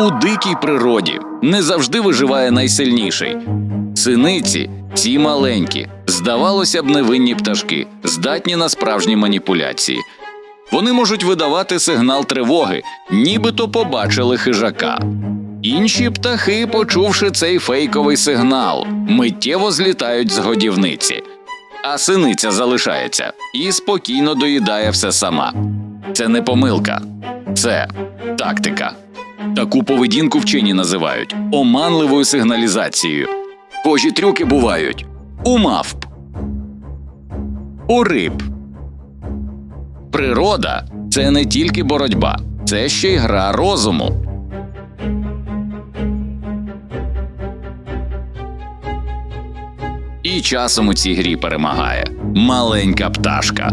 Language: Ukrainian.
У дикій природі не завжди виживає найсильніший. Синиці ці маленькі, здавалося б, невинні пташки, здатні на справжні маніпуляції. Вони можуть видавати сигнал тривоги, нібито побачили хижака. Інші птахи, почувши цей фейковий сигнал, миттєво злітають з годівниці. А синиця залишається і спокійно доїдає все сама. Це не помилка, це тактика. Таку поведінку вчені називають оманливою сигналізацією. Схожі трюки бувають у мавп, у риб. Природа це не тільки боротьба, це ще й гра розуму. І часом у цій грі перемагає маленька пташка,